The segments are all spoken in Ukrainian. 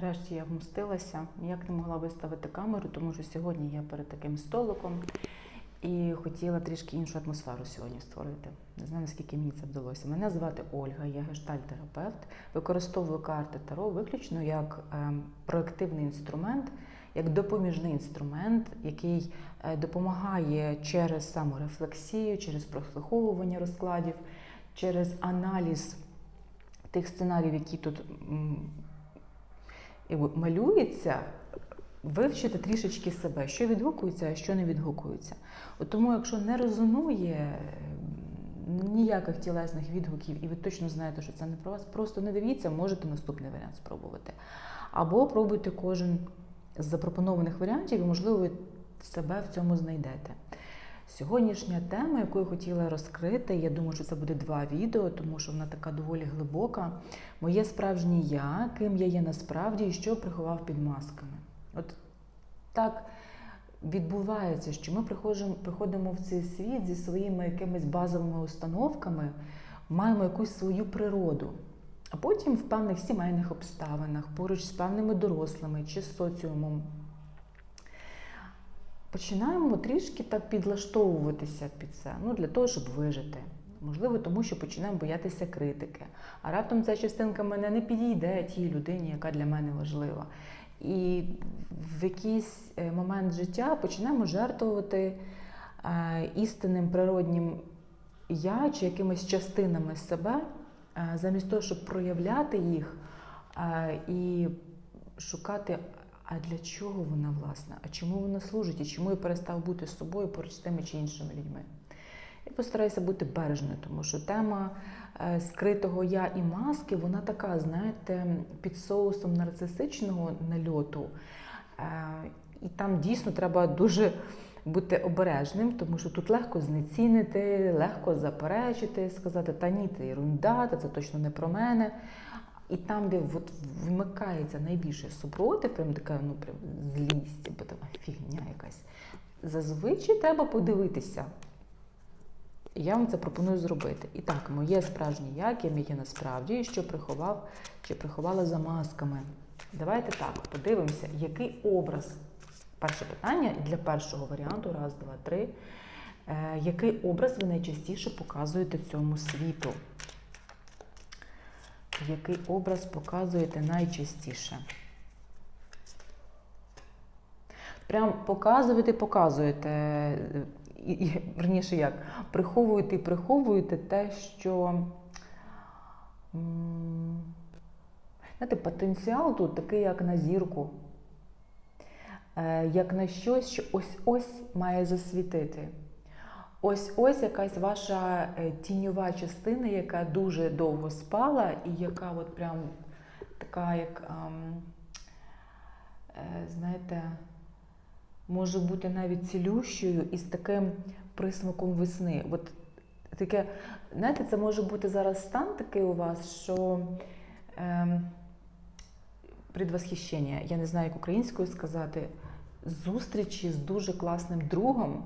Нарешті я вмостилася. Ніяк не могла виставити камеру, тому що сьогодні я перед таким столиком і хотіла трішки іншу атмосферу сьогодні створити. Не знаю, наскільки мені це вдалося. Мене звати Ольга, я гештальтерапевт. Використовую карти Таро виключно як ем, проактивний інструмент, як допоміжний інструмент, який е, допомагає через саморефлексію, через прослуховування розкладів, через аналіз тих сценаріїв, які тут якби, малюється, вивчити трішечки себе, що відгукується, а що не відгукується. От тому, якщо не резонує ніяких тілесних відгуків, і ви точно знаєте, що це не про вас, просто не дивіться, можете наступний варіант спробувати. Або пробуйте кожен з запропонованих варіантів, і, можливо, ви себе в цьому знайдете. Сьогоднішня тема, яку я хотіла розкрити, я думаю, що це буде два відео, тому що вона така доволі глибока. Моє справжнє я, ким я є насправді і що приховав під масками. От так відбувається, що ми приходимо, в цей світ зі своїми якимись базовими установками, маємо якусь свою природу. А потім в певних сімейних обставинах, поруч з певними дорослими чи соціумом, починаємо трішки так підлаштовуватися під це, ну для того, щоб вижити. Можливо, тому що починаємо боятися критики. А раптом ця частинка мене не підійде тій людині, яка для мене важлива. І в якийсь е, момент життя починаємо жертвувати е, істинним природнім я чи якимись частинами себе, е, замість того, щоб проявляти їх і шукати, а для чого вона власне, а чому вона служить, і чому я перестав бути з собою поруч з тими чи іншими людьми. Я постараюся бути бережною, тому що тема е, скритого я і маски, вона така, знаєте, під соусом нарцисичного нальоту. Е, І там дійсно треба дуже бути обережним, тому що тут легко знецінити, легко заперечити, сказати, та ні, це ерунда, та це точно не про мене. І там, де от вмикається найбільше супротив, прям така ну, прям злість, бо там фігня якась. Зазвичай треба подивитися. Я вам це пропоную зробити. І так, моє справжнє я, ким я є насправді, і що приховав чи приховала за масками. Давайте так, подивимося, який образ. Перше питання для першого варіанту, раз, два, три. Е, який образ ви найчастіше показуєте цьому світу? Який образ показуєте найчастіше? Прям показуєте, показуєте, верніше як, приховуєте і приховуєте те, що. Знаєте, потенціал тут такий, як на зірку, Е, як на щось, що ось-ось має засвітити. Ось-ось якась ваша е, тіньова частина, яка дуже довго спала, і яка от прям така, як, ам, е, знаєте, може бути навіть цілющою і з таким присмаком весни. От таке, знаєте, це може бути зараз стан такий у вас, що ем, предвосхищення, я не знаю, як українською сказати, зустрічі з дуже класним другом,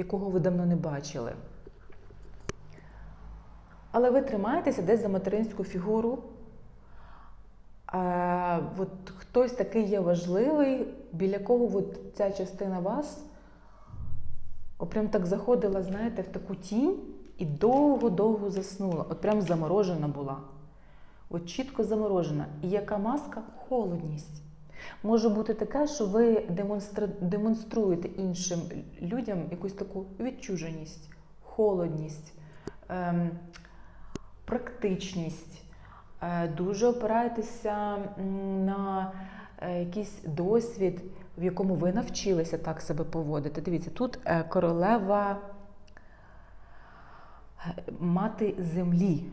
якого ви давно не бачили. Але ви тримаєтеся десь за материнську фігуру. А, от хтось такий є важливий, біля кого от ця частина вас прям так заходила, знаєте, в таку тінь і довго-довго заснула. От прям заморожена була. От чітко заморожена. І яка маска? Холодність. Може бути таке, що ви демонструєте іншим людям якусь таку відчуженість, холодність, ем, практичність, е, дуже опираєтеся на е, якийсь досвід, в якому ви навчилися так себе поводити. Дивіться, тут е, королева мати землі.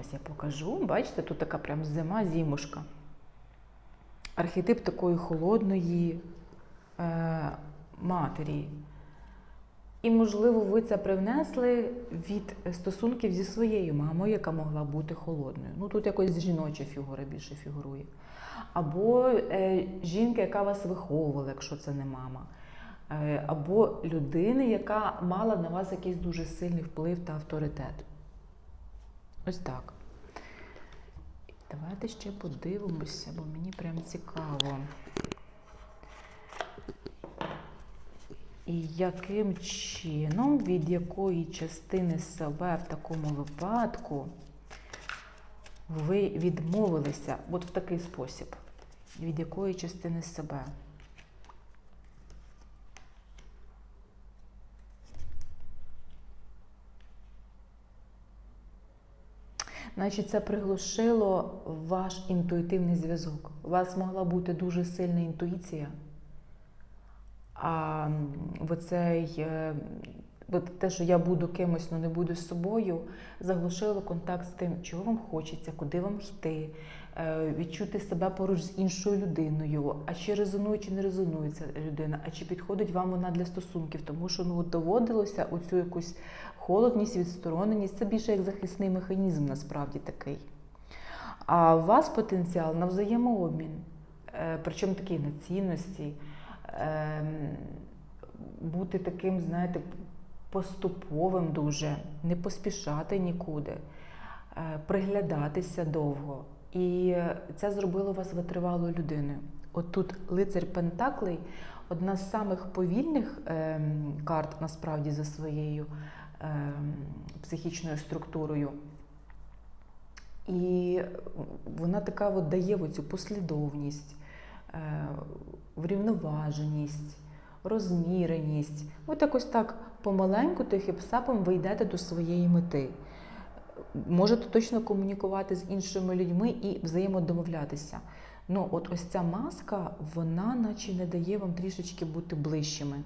Ось я покажу. Бачите, тут така прям зима, зімушка. Архетип такої холодної е, матері. І, можливо, ви це привнесли від стосунків зі своєю мамою, яка могла бути холодною. Ну, тут якось жіноча фігура більше фігурує. Або е, жінка, яка вас виховувала, якщо це не мама. Е, або людини, яка мала на вас якийсь дуже сильний вплив та авторитет. Ось так. Давайте ще подивимося, бо мені прям цікаво. І яким чином, від якої частини себе в такому випадку ви відмовилися от в такий спосіб? Від якої частини себе? Значить, це приглушило ваш інтуїтивний зв'язок. У вас могла бути дуже сильна інтуїція. А оцей, е, от те, що я буду кимось, але не буду з собою, заглушило контакт з тим, чого вам хочеться, куди вам йти, е, відчути себе поруч з іншою людиною, а чи резонує, чи не резонує ця людина, а чи підходить вам вона для стосунків, тому що ну, доводилося оцю якусь холодність, відстороненість, це більше як захисний механізм насправді такий. А у вас потенціал на взаємообмін, е, причому такий на цінності, ем, бути таким, знаєте, поступовим дуже, не поспішати нікуди, е, приглядатися довго. І це зробило вас витривалою людиною. От тут лицар Пентаклей одна з самих повільних ем, карт, насправді, за своєю ем, психічною структурою. І вона така от дає оцю послідовність, е, врівноваженість, розміреність. От якось так помаленьку, тихим сапом ви йдете до своєї мети. Можете точно комунікувати з іншими людьми і взаємодомовлятися. Ну, от ось ця маска, вона наче не дає вам трішечки бути ближчими.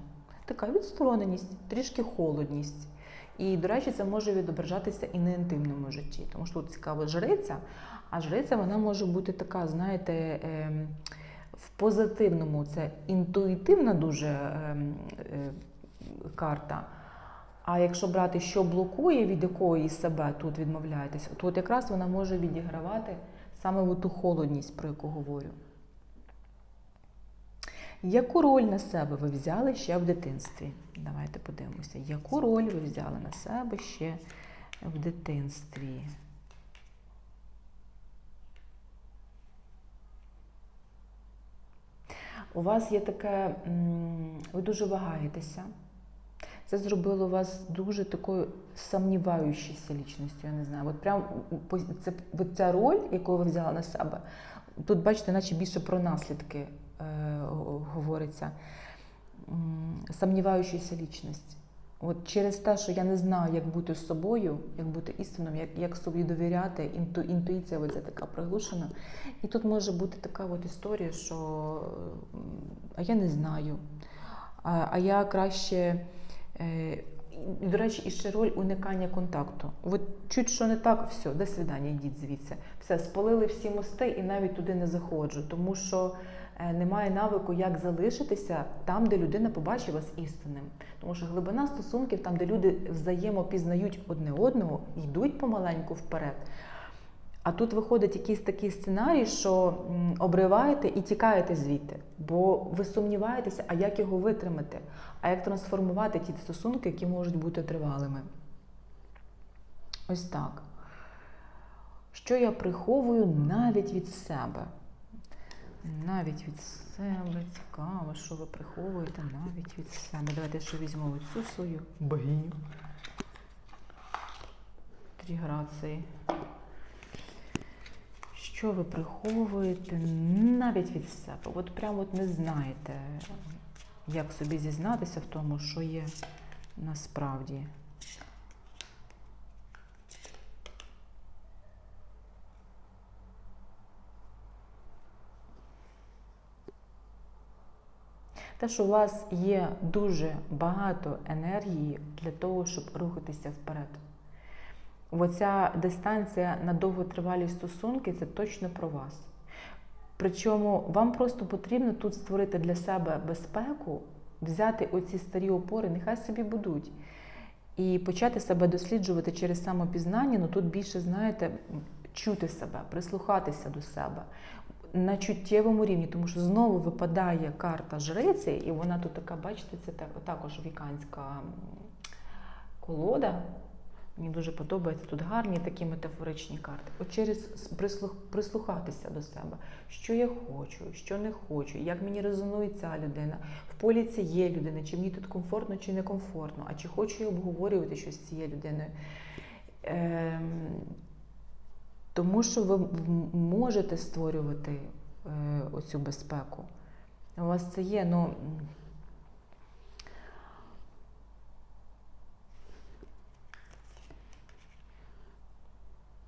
Така відстороненість, трішки холодність. І, до речі, це може відображатися і на інтимному житті. Тому що тут цікаво жриця, а жриця вона може бути така, знаєте, ем, в позитивному, це інтуїтивна дуже ем, е, карта. А якщо брати, що блокує, від якої себе тут відмовляєтеся, то от якраз вона може відігравати саме в ту холодність, про яку говорю. Яку роль на себе ви взяли ще в дитинстві? Давайте подивимося, яку роль ви взяли на себе ще в дитинстві? У вас є таке, ви дуже вагаєтеся. Це зробило вас дуже такою сумніваючоюся лічністю, я не знаю. От прям це, ця роль, яку ви взяли на себе, тут бачите, наче більше про наслідки е, говориться. Сумніваючася лічність. От через те, що я не знаю, як бути з собою, як бути істинним, як, як собі довіряти, інту, інтуїція оця така приглушена. І тут може бути така от історія, що а я не знаю, а, а я краще. Е, До речі, і ще роль уникання контакту. От чуть що не так, все, до свидання, йдіть звідси. Все, спалили всі мости і навіть туди не заходжу, тому що е, немає навику, як залишитися там, де людина побачить вас істинним. Тому що глибина стосунків, там, де люди взаємопізнають одне одного, йдуть помаленьку вперед. А тут виходить якийсь такий сценарій, що обриваєте і тікаєте звідти, бо ви сумніваєтеся, а як його витримати, а як трансформувати ті стосунки, які можуть бути тривалими. Ось так. Що я приховую навіть від себе? Навіть від себе цікаво, що ви приховуєте навіть від себе. Давайте ще візьмемо цю свою богиню. Три грації. Що ви приховуєте навіть від себе? От прямо от не знаєте, як собі зізнатися в тому, що є насправді. Те, що у вас є дуже багато енергії для того, щоб рухатися вперед. Оця дистанція на довготривалі стосунки це точно про вас. Причому вам просто потрібно тут створити для себе безпеку, взяти оці старі опори, нехай собі будуть. І почати себе досліджувати через самопізнання, ну тут більше, знаєте, чути себе, прислухатися до себе на чуттєвому рівні, тому що знову випадає карта жриці, і вона тут така, бачите, це також віканська колода. Мені дуже подобається тут гарні такі метафоричні карти. От через прислух, прислухатися до себе, що я хочу, що не хочу, як мені резонує ця людина, в полі це є людина, чи мені тут комфортно, чи не комфортно, а чи хочу я обговорювати щось з цією людиною. Ем, тому що ви можете створювати е, оцю безпеку. У вас це є, ну.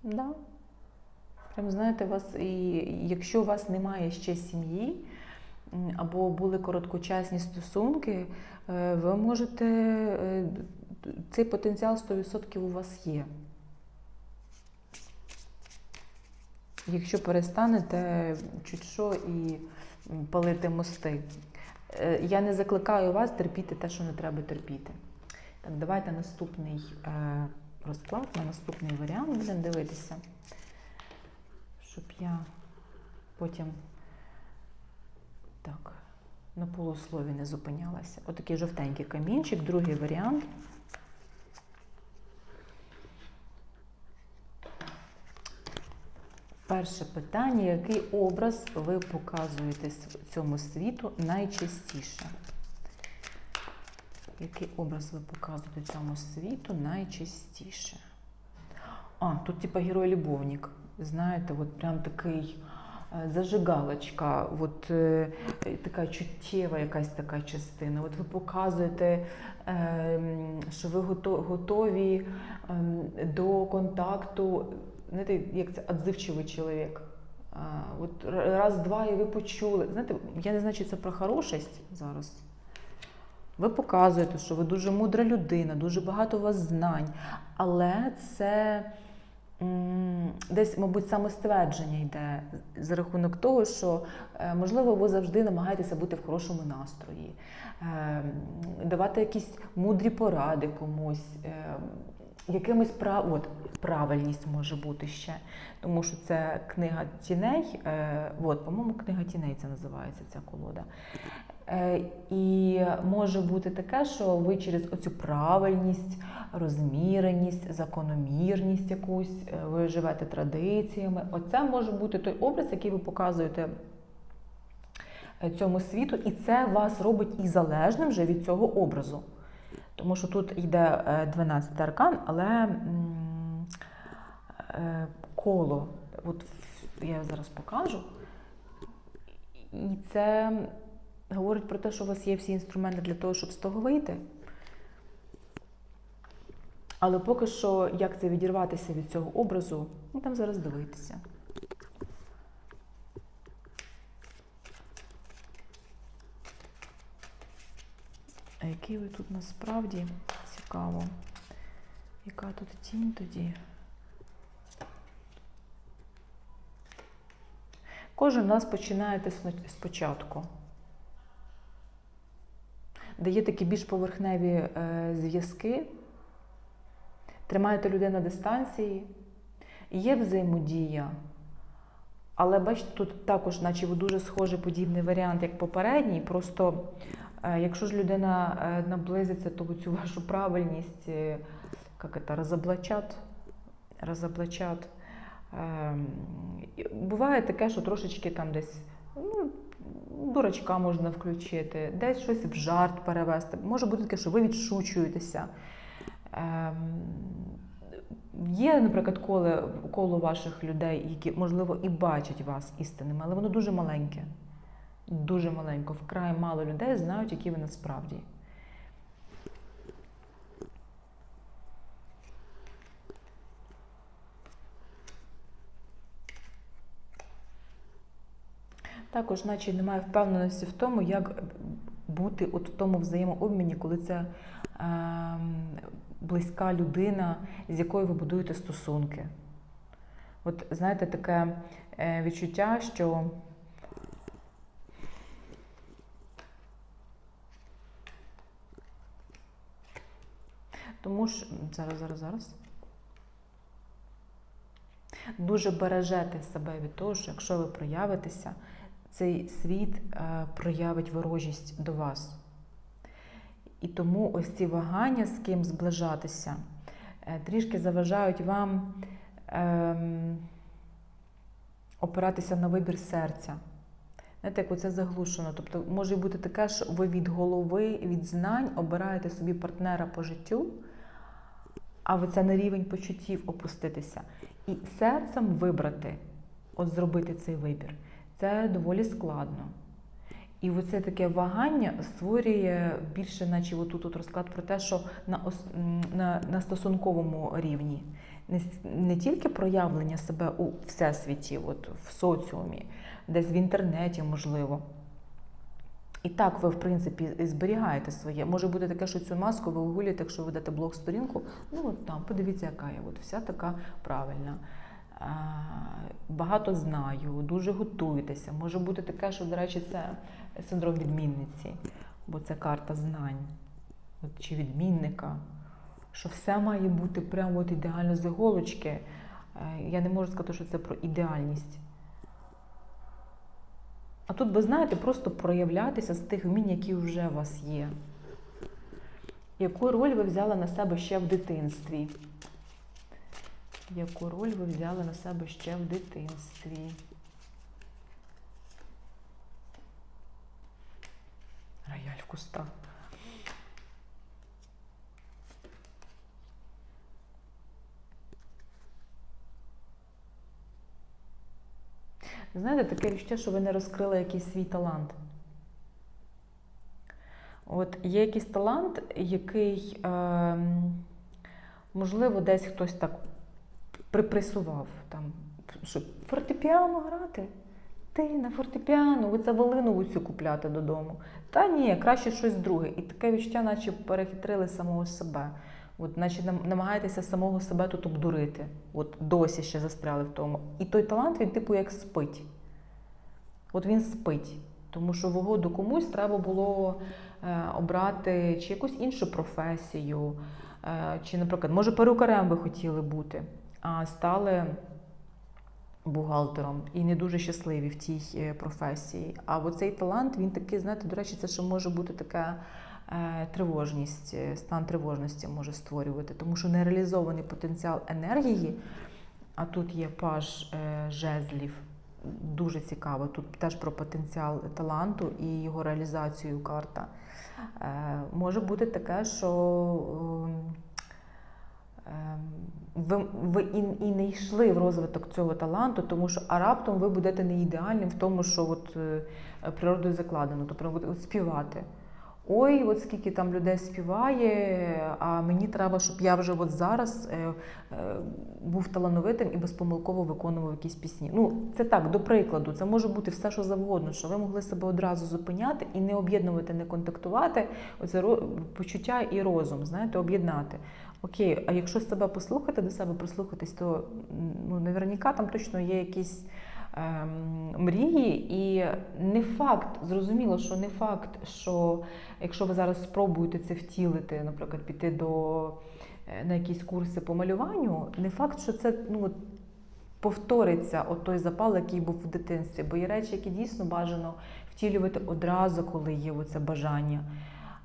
Да. Прям знаєте, вас і якщо у вас немає ще сім'ї або були короткочасні стосунки, е, ви можете е, цей потенціал 100% у вас є. Якщо перестанете чуть що і палити мости. Е, Я не закликаю вас терпіти те, що не треба терпіти. Так, давайте наступний розклад, на наступний варіант будемо дивитися, щоб я потім так, на полуслові не зупинялася. Отакий жовтенький камінчик, другий варіант. Перше питання: який образ ви показуєте цьому світу найчастіше? Який образ ви показуєте цьому світу найчастіше? А, тут типа герой-любовник. Знаєте, от прям такий е, зажигалочка, от е, така чуттєва якась така частина. От ви показуєте, е, що ви готові ем, до контакту. Знаєте, як це отзивчивий чоловік. А, от раз-два і ви почули. Знаєте, я не знаю, чи це про хорошість зараз. Ви показуєте, що ви дуже мудра людина, дуже багато у вас знань, але це десь, мабуть, самоствердження йде за рахунок того, що, е, можливо, ви завжди намагаєтеся бути в хорошому настрої, е, давати якісь мудрі поради комусь. е, Якимось прав... От, правильність може бути ще, тому що це книга тіней. От, по-моєму, книга тіней це називається ця колода. Е, і може бути таке, що ви через оцю правильність, розміреність, закономірність якусь, е, ви живете традиціями. Оце може бути той образ, який ви показуєте е, цьому світу, і це вас робить і залежним вже від цього образу. Тому що тут йде е, 12 аркан, але коло, от я зараз покажу. І це говорить про те, що у вас є всі інструменти для того, щоб з того вийти. Але поки що, як це відірватися від цього образу, ну там зараз дивитися. А який ви тут насправді цікаво? Яка тут тінь тоді? Кожен нас починаєте сно- спочатку. Де є такі більш поверхневі е, зв'язки, тримаєте людей на дистанції, є взаємодія. Але бачите, тут також, наче дуже схожий подібний варіант, як попередній. Просто е, якщо ж людина е, наблизиться, то цю вашу правильність, як це, розоблачать, розоблачать. Ем, Буває таке, що трошечки там десь ну, дурачка можна включити, десь щось в жарт перевести. Може бути таке, що ви відшучуєтеся. Ем, Є, наприклад, коло, коло ваших людей, які, можливо, і бачать вас істинними, але воно дуже маленьке. Дуже маленько. Вкрай мало людей знають, які ви насправді. Також, наче немає впевненості в тому, як бути от в тому взаємообміні, коли це е, близька людина, з якою ви будуєте стосунки. От знаєте, таке е, відчуття, що тому що зараз, зараз, зараз. Дуже бережете себе від того, що якщо ви проявитеся, цей світ е, проявить ворожість до вас. І тому ось ці вагання, з ким зближатися, е, трішки заважають вам ем, опиратися на вибір серця. Знаєте, як оце заглушено. Тобто може бути таке, що ви від голови, від знань обираєте собі партнера по життю, а ви це на рівень почуттів опуститися. І серцем вибрати, от зробити цей вибір, це доволі складно. І оце таке вагання створює більше, наче отут от розклад про те, що на, на, на стосунковому рівні не, не тільки проявлення себе у всесвіті, от в соціумі, десь в інтернеті, можливо. І так ви, в принципі, зберігаєте своє. Може бути таке, що цю маску ви огулюєте, якщо ви ведете блог-сторінку. Ну от там, подивіться, яка я. От вся така правильна. Багато знаю, дуже готуєтеся. Може бути таке, що, до речі, це синдром відмінниці, бо це карта знань от, чи відмінника. Що все має бути прямо от ідеально з іголочки. Е, Я не можу сказати, що це про ідеальність. А тут, ви знаєте, просто проявлятися з тих вмінь, які вже у вас є. Яку роль ви взяли на себе ще в дитинстві? Яку роль ви взяли на себе ще в дитинстві? Рояль в кустах. Знаєте, таке відчуття, що ви не розкрили якийсь свій талант. От є якийсь талант, який, е, можливо, десь хтось так припресував, там, що фортепіано грати. Ти на фортепіано, ви це волину цю купляти додому. Та ні, краще щось друге. І таке відчуття, наче перехитрили самого себе. От, наче намагаєтеся самого себе тут обдурити. От досі ще застряли в тому. І той талант, він типу як спить. От він спить. Тому що в угоду комусь треба було е, обрати чи якусь іншу професію, е, чи, наприклад, може, перукарем ви хотіли бути, стали бухгалтером і не дуже щасливі в тій е, професії. А оцей талант, він такий, знаєте, до речі, це ще може бути така е, тривожність, е, стан тривожності може створювати, тому що нереалізований потенціал енергії, а тут є паж е, жезлів. Дуже цікаво. Тут теж про потенціал таланту і його реалізацію карта. Е, може бути таке, що ем, ви, ви і, і не йшли в розвиток цього таланту, тому що а раптом ви будете не ідеальним в тому, що от, е, природою закладено, тобто от співати. Ой, от скільки там людей співає, а мені треба, щоб я вже от зараз е, е, був талановитим і безпомилково виконував якісь пісні. Ну, це так, до прикладу, це може бути все, що завгодно, що ви могли себе одразу зупиняти і не об'єднувати, не контактувати. Оце почуття і розум, знаєте, об'єднати. Окей, а якщо себе послухати, до себе прислухатись, то ну, наверняка там точно є якісь ем, мрії, і не факт, зрозуміло, що не факт, що якщо ви зараз спробуєте це втілити, наприклад, піти до е, на якісь курси по малюванню, не факт, що це ну, повториться от той запал, який був в дитинстві. Бо є речі, які дійсно бажано втілювати одразу, коли є оце бажання.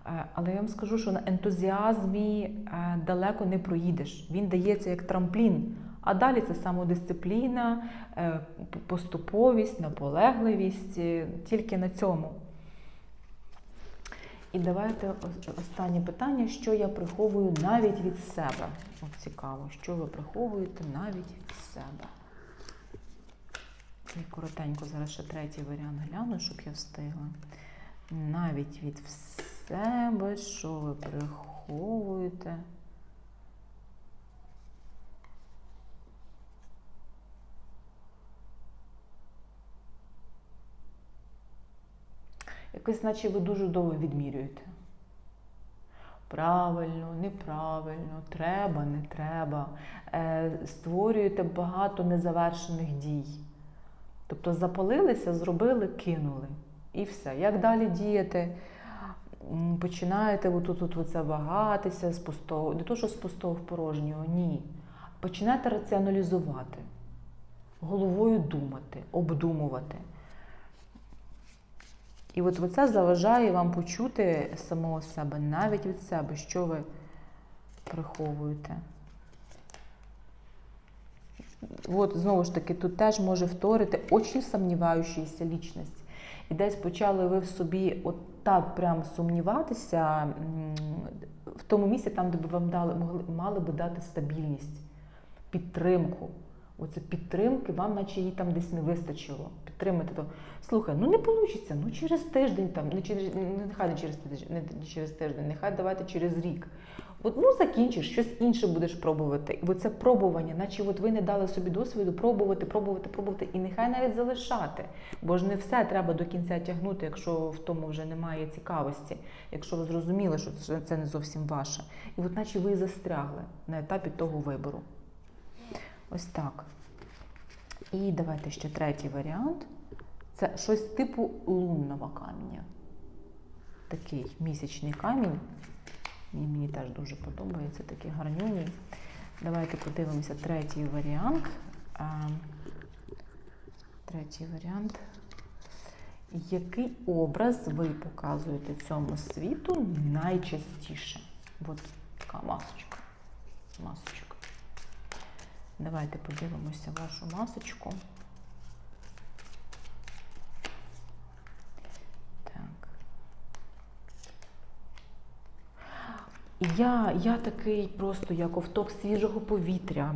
Е, Але я вам скажу, що на ентузіазмі е, далеко не проїдеш. Він дається як трамплін. А далі це самодисципліна, е, поступовість, наполегливість, тільки на цьому. І давайте останнє питання, що я приховую навіть від себе. От цікаво, що ви приховуєте навіть від себе. І коротенько зараз ще третій варіант гляну, щоб я встигла. Навіть від себе, що ви приховуєте. Якось, наче ви дуже довго відмірюєте. Правильно, неправильно, треба, не треба. Е, Створюєте багато незавершених дій. Тобто запалилися, зробили, кинули. І все. Як далі діяти? Починаєте отут от оце вагатися з пустого, не то, що з пустого в порожнього, ні. Починаєте раціоналізувати, головою думати, обдумувати. І от це заважає вам почути самого себе, навіть від себе, що ви приховуєте. От знову ж таки, тут теж може вторити очень сумніваючася лічність. І десь почали ви в собі от так прям сумніватися в тому місці, там, де б вам дали, могли, мали би дати стабільність, підтримку. Оце підтримки вам, наче її там десь не вистачило. Підтримати то. Слухай, ну не вийде, ну через тиждень там, не через нехай не через тиждень, не через тиждень, нехай давайте через рік. От ну закінчиш, щось інше будеш пробувати. І це пробування, наче от ви не дали собі досвіду пробувати, пробувати, пробувати, і нехай навіть залишати. Бо ж не все треба до кінця тягнути, якщо в тому вже немає цікавості, якщо ви зрозуміли, що це- не зовсім ваше. І от наче ви застрягли на етапі того вибору. Ось так. І давайте ще третій варіант. Це щось типу лунного каменя. Такий місячний камінь. Мені, мені теж дуже подобається такий гарнюній. Давайте подивимося третій варіант. Третій варіант. Який образ ви показуєте цьому світу найчастіше? От така масочка. Масочка. Давайте подивимося вашу масочку. Так. Я, я такий просто як овток свіжого повітря.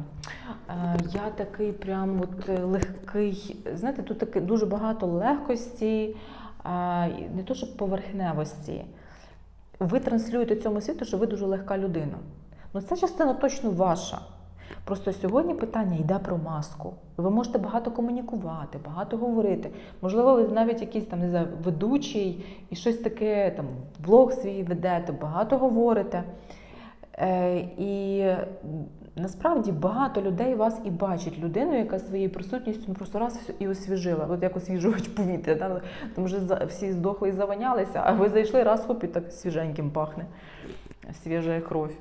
Е, я такий прям от е, легкий. Знаєте, тут таке дуже багато легкості, е, не то щоб поверхневості. Ви транслюєте цьому світу, що ви дуже легка людина. Ну, ця частина точно ваша. Просто сьогодні питання йде про маску. Ви можете багато комунікувати, багато говорити. Можливо, ви навіть якийсь там не знаю, ведучий і щось таке, там блог свій ведете, багато говорите. Е, і насправді багато людей вас і бачать людину, яка своєю присутністю ну, просто раз і освіжила. От як освіжувач повітря. Там вже за- всі здохли і заванялися, а ви зайшли раз хоп, і так свіженьким пахне, свіжа кров.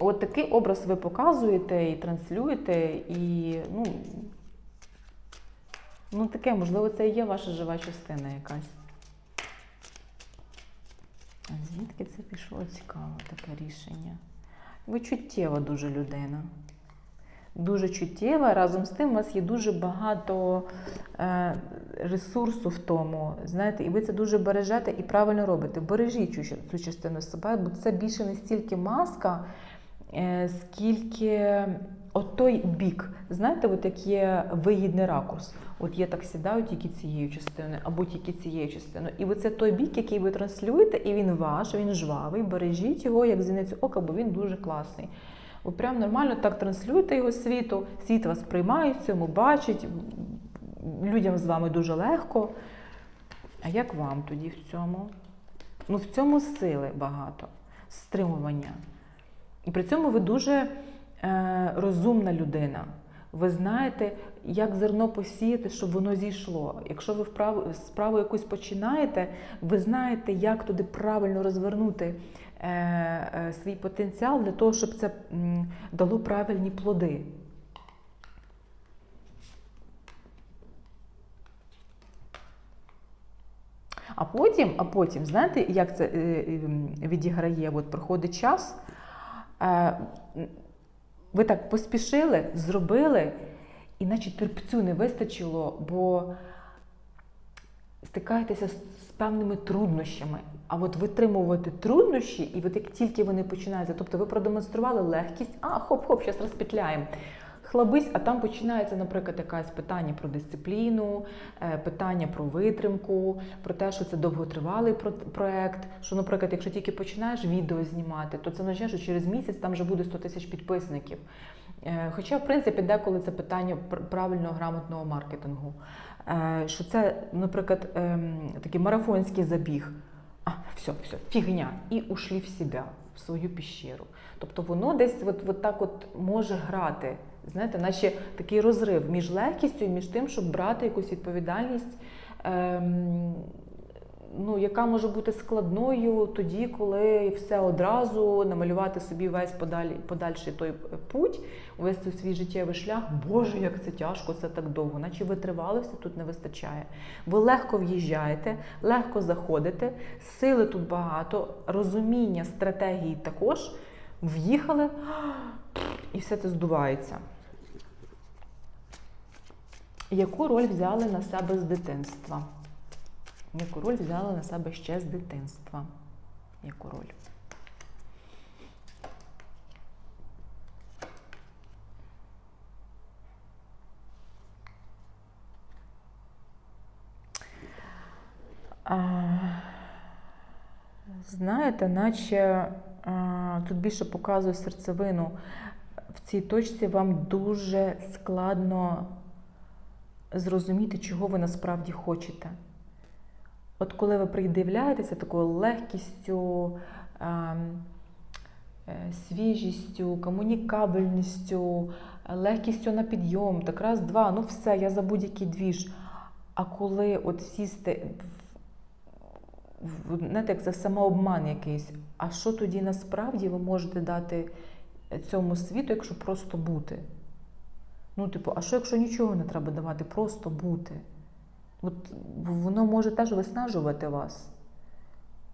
От такий образ ви показуєте і транслюєте, і ну, ну таке, можливо, це і є ваша жива частина якась. А звідки це пішло? Цікаво таке рішення. Ви чуттєва дуже людина. Дуже чуттєва. Разом з тим у вас є дуже багато е, ресурсу в тому. Знаєте, і ви це дуже бережете і правильно робите. Бережіть цю, частину себе, бо це більше не стільки маска, скільки от той бік. Знаєте, от як є вигідний ракурс. От я так сідаю тільки цією частиною, або тільки цією частиною. І оце той бік, який ви транслюєте, і він ваш, він жвавий. Бережіть його як зіницю ока, бо він дуже класний. Ви прям нормально так транслюєте його світу, світ вас приймає в цьому, бачить, людям з вами дуже легко. А як вам тоді в цьому? Ну, в цьому сили багато, стримування. І при цьому ви дуже е, розумна людина. Ви знаєте, як зерно посіяти, щоб воно зійшло. Якщо ви вправу, справу якусь починаєте, ви знаєте, як туди правильно розвернути е, е, свій потенціал для того, щоб це м, дало правильні плоди. А потім, а потім, знаєте, як це е, е, відіграє? От проходить час. Е, ви так поспішили, зробили, і наче терпцю не вистачило, бо стикаєтеся з, певними труднощами. А от витримувати труднощі, і от як тільки вони починаються, тобто ви продемонстрували легкість, а хоп-хоп, зараз розпетляємо. Хлабись, а там починається, наприклад, якесь питання про дисципліну, е, питання про витримку, про те, що це довготривалий про- проект. Що, наприклад, якщо тільки починаєш відео знімати, то це означає, що через місяць там вже буде 100 тисяч підписників. Е, Хоча, в принципі, деколи це питання правильного грамотного маркетингу. Е, Що це, наприклад, ем, такий марафонський забіг. А, все, все, фігня. І ушли в себе, в свою піщеру. Тобто воно десь от, от так от може грати. Знаєте, наче такий розрив між легкістю між тим, щоб брати якусь відповідальність, ем, ну, яка може бути складною тоді, коли все одразу намалювати собі весь подалі, подальший той путь, весь цей свій життєвий шлях. Боже, як це тяжко, це так довго, наче витривалості тут не вистачає. Ви легко в'їжджаєте, легко заходите, сили тут багато, розуміння стратегії також. В'їхали, і все це здувається. Яку роль взяли на себе з дитинства? Яку роль взяли на себе ще з дитинства? Яку роль? А, знаєте, наче а, тут більше показує серцевину. В цій точці вам дуже складно зрозуміти, чого ви насправді хочете. От коли ви придивляєтеся такою легкістю, ем, е, свіжістю, комунікабельністю, легкістю на підйом, так раз, два, ну все, я за будь-який двіж. А коли от сісти, знаєте, як це самообман якийсь, а що тоді насправді ви можете дати цьому світу, якщо просто бути? Ну, типу, а що якщо нічого не треба давати, просто бути? От воно може теж виснажувати вас.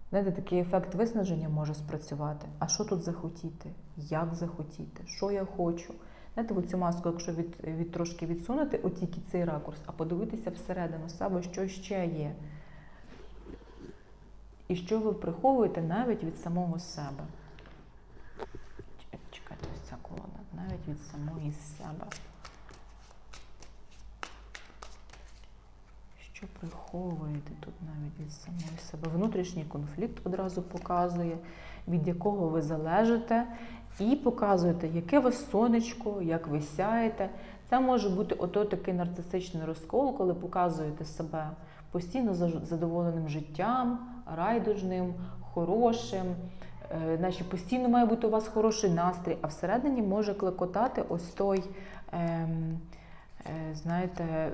Знаєте, такий ефект виснаження може спрацювати. А що тут захотіти? Як захотіти? Що я хочу? Знаєте, оцю маску, якщо від, від трошки відсунути, от тільки цей ракурс, а подивитися всередину себе, що ще є. І що ви приховуєте навіть від самого себе. Чекайте, ось ця колода. Навіть від самої себе. Що приховуєте тут навіть від самої себе? Внутрішній конфлікт одразу показує, від якого ви залежите, і показуєте, яке ви сонечко, як ви сяєте. Це може бути ото такий нарцисичний розкол, коли показуєте себе постійно задоволеним життям, райдужним, хорошим. Е, Значить, постійно має бути у вас хороший настрій, а всередині може клекотати ось той. Ем, е, знаєте,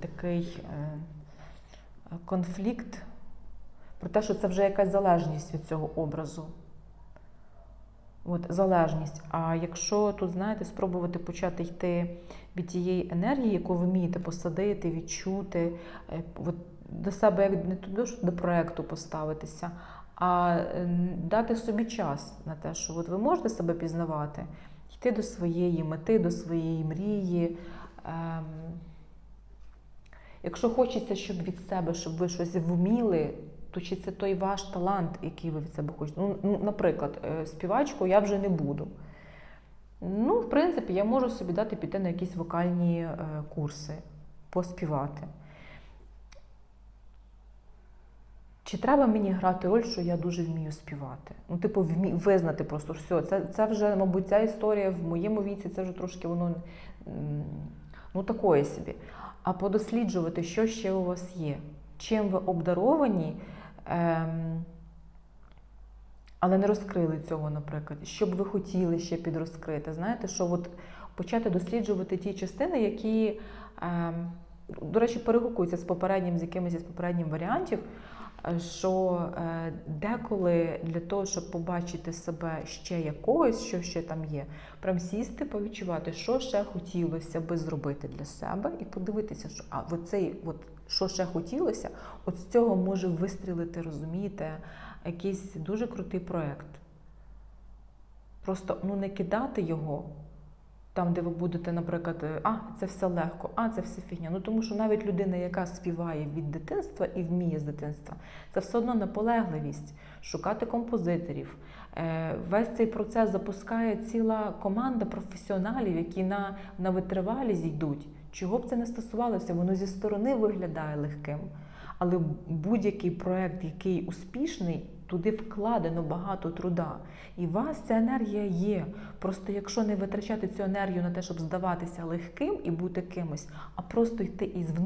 такий е, конфлікт про те, що це вже якась залежність від цього образу. От, залежність. А якщо тут, знаєте, спробувати почати йти від тієї енергії, яку ви вмієте посадити, відчути, е, от, до себе як не туди, до проекту поставитися, а е, дати собі час на те, що от ви можете себе пізнавати, йти до своєї мети, до своєї мрії. Ем, Якщо хочеться, щоб від себе, щоб ви щось вміли, то чи це той ваш талант, який ви від себе хочете? Ну, ну, наприклад, е, співачкою я вже не буду. Ну, в принципі, я можу собі дати піти на якісь вокальні е, курси, поспівати. Чи треба мені грати роль, що я дуже вмію співати? Ну, типу, вмі... визнати просто все. Це, це вже, мабуть, ця історія в моєму віці, це вже трошки воно ну, такої собі. А подосліджувати, що ще у вас є, чим ви обдаровані, ем, але не розкрили цього, наприклад, що б ви хотіли ще підрозкрити. Знаєте, що от почати досліджувати ті частини, які, ем, до речі, перегукуються з попереднім, з якимось із попередніх варіантів. Що е, деколи для того, щоб побачити себе ще якогось, що ще там є, прям сісти, повідчувати, що ще хотілося би зробити для себе, і подивитися, що а от цей, от що ще хотілося, от з цього може вистрілити, розумієте, якийсь дуже крутий проект. Просто ну не кидати його там, де ви будете, наприклад, е, а це все легко, а це все фігня. Ну тому що навіть людина, яка співає від дитинства і вміє з дитинства, це все одно наполегливість шукати композиторів. Е, Весь цей процес запускає ціла команда професіоналів, які на, на витривалість йдуть. Чого б це не стосувалося, воно зі сторони виглядає легким. Але будь-який проект, який успішний, туди вкладено багато труда. І у вас ця енергія є. Просто якщо не витрачати цю енергію на те, щоб здаватися легким і бути кимось, а просто йти із внутрішнього.